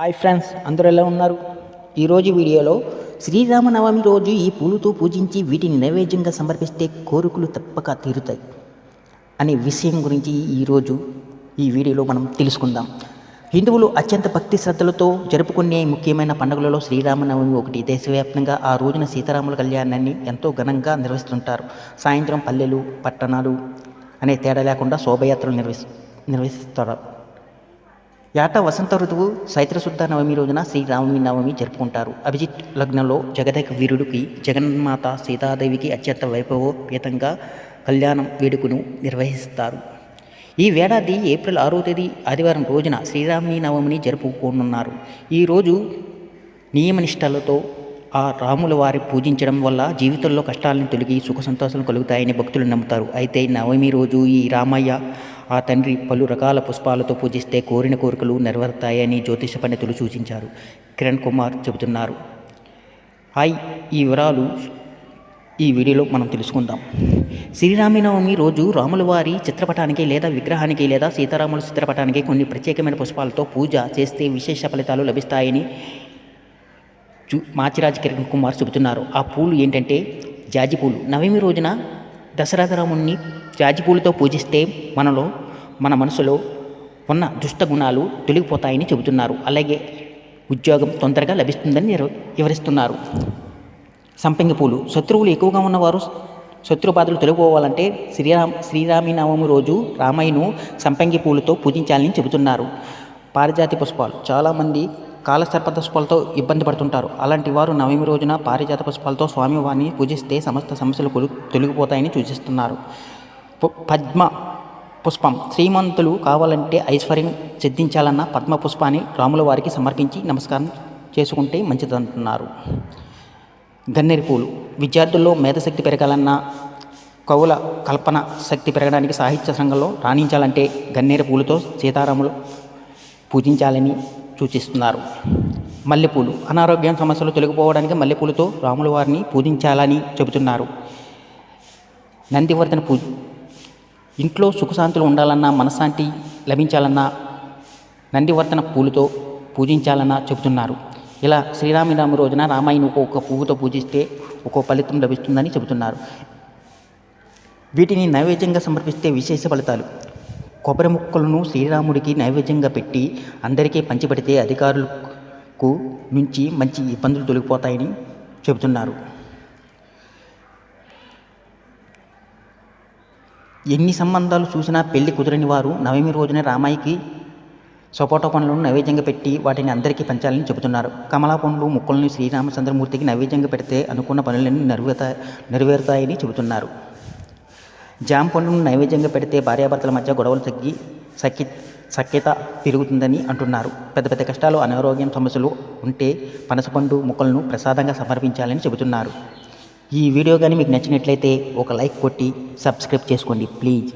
Hi friends అందరూ ఎలా ఉన్నారు? ఈరోజు వీడియోలో శ్రీరామనవమి రోజు ఈ పూలతో పూజించి వీటిని నైవేద్యంగా సమర్పిస్తే కోరికలు తప్పక తీరుతాయి అనే విషయం గురించి ఈరోజు ఈ వీడియోలో మనం తెలుసుకుందాం. హిందువులు అత్యంత భక్తి శ్రద్ధలతో జరుపుకునే ముఖ్యమైన పండుగలలో శ్రీరామనవమి ఒకటి. దేశవ్యాప్తంగా ఆ రోజున సీతారాముల కళ్యాణాన్ని ఎంతో ఘనంగా నిర్వహిస్తుంటారు. సాయంత్రం పల్లెలు పట్టణాలు అనే తేడా లేకుండా శోభయాత్రలు నిర్వహి నిర్వహిస్తారు. యాట వసంత ఋతువు చైత్రశుద్ధ నవమి రోజున శ్రీరామమి నవమి జరుపుకుంటారు. అభిజిత్ లగ్నంలో జగదక వీరుడికి జగన్మాత సీతాదేవికి అత్యంత వైభవోపేతంగా కళ్యాణం వేడుకను నిర్వహిస్తారు. ఈ ఏడాది ఏప్రిల్ ఆరో తేదీ ఆదివారం రోజున శ్రీరామి నవమిని జరుపుకోనున్నారు. ఈరోజు నియమనిష్టలతో ఆ రాముల వారి పూజించడం వల్ల జీవితంలో కష్టాలను తొలగి సుఖ సంతోషాలు కలుగుతాయని భక్తులు నమ్ముతారు. అయితే నవమి రోజు ఈ రామయ్య ఆ తండ్రి పలు రకాల పుష్పాలతో పూజిస్తే కోరిన కోరికలు నెరవేరుతాయని జ్యోతిష పండితులు సూచించారు. కిరణ్ కుమార్ చెబుతున్నారు. హాయ్ ఈ వివరాలు ఈ వీడియోలో మనం తెలుసుకుందాం. శ్రీరామనవమి రోజు రాముల వారి చిత్రపటానికి లేదా విగ్రహానికి లేదా సీతారాముల చిత్రపటానికి కొన్ని ప్రత్యేకమైన పుష్పాలతో పూజ చేస్తే విశేష ఫలితాలు లభిస్తాయని మాచిరాజ్ కిరణ్ కుమార్ చెబుతున్నారు. ఆ పూలు ఏంటంటే జాజి పూలు. నవమి రోజున దశరథ రాముణ్ణి జాజి పూలతో పూజిస్తే మనలో మన మనసులో ఉన్న దుష్ట గుణాలు తొలగిపోతాయని చెబుతున్నారు. అలాగే ఉద్యోగం తొందరగా లభిస్తుందని వివరిస్తున్నారు. సంపంగి పూలు. శత్రువులు ఎక్కువగా ఉన్నవారు శత్రు బాధలు తొలగిపోవాలంటే శ్రీరామ్ శ్రీరామి నవమి రోజు రామయ్యను సంపంగి పూలతో పూజించాలని చెబుతున్నారు. పారిజాతి పుష్పాలు. చాలామంది కాలసర్ప పుష్పాలతో ఇబ్బంది పడుతుంటారు. అలాంటి వారు నవమి రోజున పారిజాత పుష్పాలతో స్వామివారిని పూజిస్తే సమస్త సమస్యలు తొలగిపోతాయని సూచిస్తున్నారు. పద్మ పుష్పం శ్రీమంతులు కావాలంటే ఐశ్వర్యం సిద్ధించాలన్న పద్మ పుష్పాన్ని రాముల వారికి సమర్పించి నమస్కారం చేసుకుంటే మంచిదంటున్నారు. గన్నేరు పూలు విద్యార్థుల్లో మేధశక్తి పెరగాలన్నా కవుల కల్పన శక్తి పెరగడానికి సాహిత్య సంఘంలో రాణించాలంటే గన్నేరు పూలతో సీతారాములు పూజించాలని సూచిస్తున్నారు. మల్లెపూలు. అనారోగ్యం సమస్యలు తొలగిపోవడానికి మల్లెపూలతో రాముల వారిని పూజించాలని చెబుతున్నారు. నందివర్ధన పూజ. ఇంట్లో సుఖశాంతులు ఉండాలన్నా మనశ్శాంతి లభించాలన్నా నందివర్ధన పూలతో పూజించాలన్నా చెబుతున్నారు. ఇలా శ్రీరామనవమి రోజున రామాయణ ఒక్కొక్క పువ్వుతో పూజిస్తే ఒక్కో ఫలితం లభిస్తుందని చెబుతున్నారు. వీటిని నైవేద్యంగా సమర్పిస్తే విశేష ఫలితాలు. కొబ్బరి ముక్కలను శ్రీరాముడికి నైవేద్యంగా పెట్టి అందరికీ పంచిపెడితే అధికారులకు నుంచి మంచి ఇబ్బందులు తొలగిపోతాయని చెబుతున్నారు. ఎన్ని సంబంధాలు చూసినా పెళ్ళి కుదరని వారు నవమి రోజున రామాయికి సపోటా పండ్లను నైవేద్యంగా పెట్టి వాటిని అందరికీ పంచాలని చెబుతున్నారు. కమలా పండ్లు ముక్కలను శ్రీరామచంద్రమూర్తికి నైవేద్యంగా పెడితే అనుకున్న పనులన్నీ నెరవేత నెరవేరుతాయని చెబుతున్నారు. జామ పండును నైవేద్యంగా పెడితే భార్యాభర్తల మధ్య గొడవలు తగ్గి సఖ్య సఖ్యత పెరుగుతుందని అంటున్నారు. పెద్ద పెద్ద కష్టాలు అనారోగ్యం సమస్యలు ఉంటే పనసపండు ముక్కలను ప్రసాదంగా సమర్పించాలని చెబుతున్నారు. ఈ వీడియో కానీ మీకు నచ్చినట్లయితే ఒక లైక్ కొట్టి సబ్స్క్రైబ్ చేసుకోండి ప్లీజ్.